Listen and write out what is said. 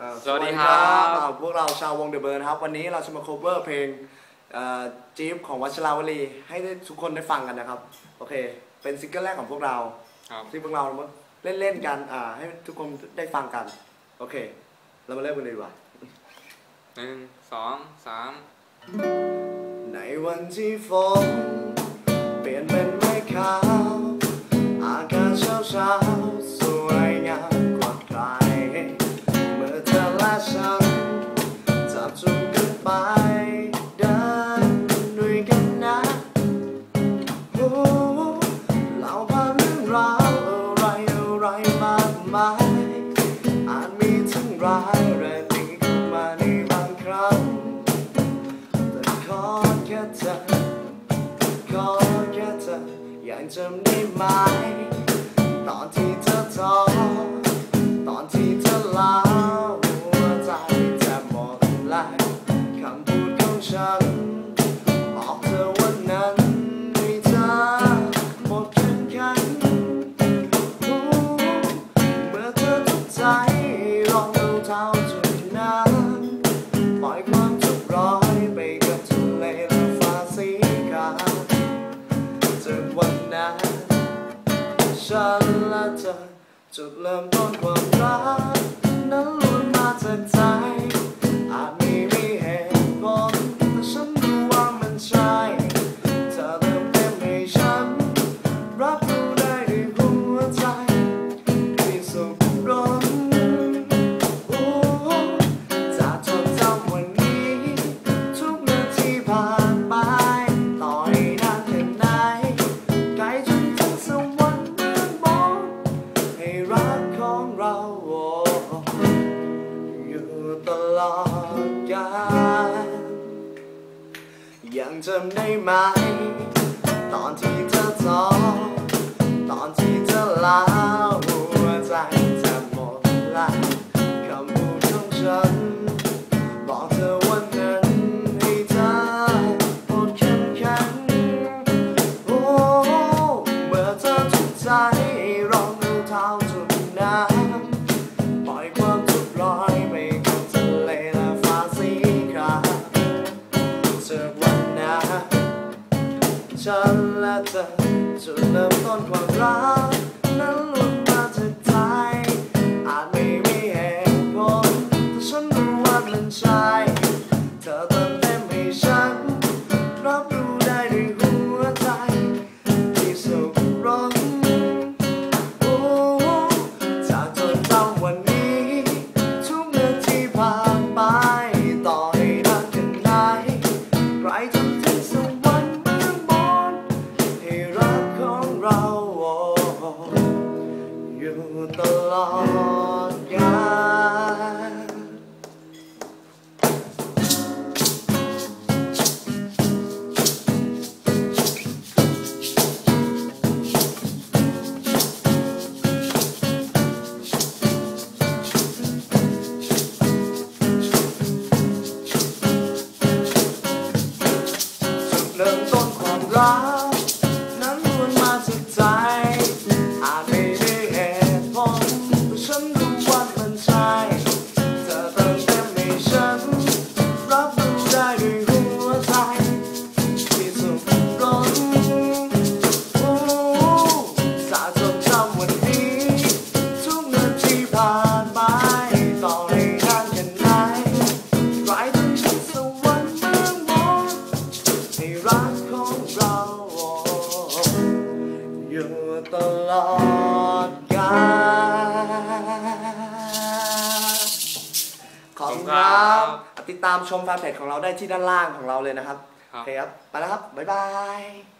อ่าสวัสดีครับ อ่าพวกเราชาววงเดอะเบิร์นครับ วันนี้เราจะมา cover เพลงจี๊ปของวัชราวลี ให้ได้ทุกคนได้ฟังกันนะครับ โอเค เป็นซิงเกิลแรกของพวกเรา ครับ ที่พวกเราเล่นๆกันอ่าให้ทุกคนได้ฟังกัน โอเค เรามาเริ่มกันเลยดีกว่า หนึ่งสองสาม ในวันที่ฝนเปลี่ยนเป็นไม้ขาว ไปเดินด้วยกันนะโอ้เล่าผ่านเรื่องราวอะไรอะไรมากมายอาจมีทั้งร้ายและดีเข้ามาในบางครั้งแต่ขอแค่เธอขอแค่เธอยังจำได้ไหมตอนที่เธอท้อ เท้าจุดน้ำปล่อยความทุกข์ร้อยไปกับทะเลและฟ้าสีขาวจากวันนั้นฉันและเธอจุดเริ่มต้นความรัก ยังจำได้ไหม ตอนที่เธอท้อตอนที่เธอลาว ฉันและเธอจุดเริ่มต้นความรักนั้นล้วน ตลอดกาลจุดเริ่มต้นความรัก ฉันรู้ว่ามันใช่เธอเติมเต็มให้ฉัน รับรู้ได้ด้วยหัวใจที่สุขร้อนโอ้สะจดจำวันนี้ ทุกนาทีผ่านไปต่อให้นานแค่ไหนไกลจนถึงสวรรค์เมืองมนให้รักของเราอยู่ตลอด อบคุณครับติดตามชมแฟนเพจของเราได้ที่ด้านล่างของเราเลยนะครับครับโอเคครับไปแล้วครับบ๊ายบาย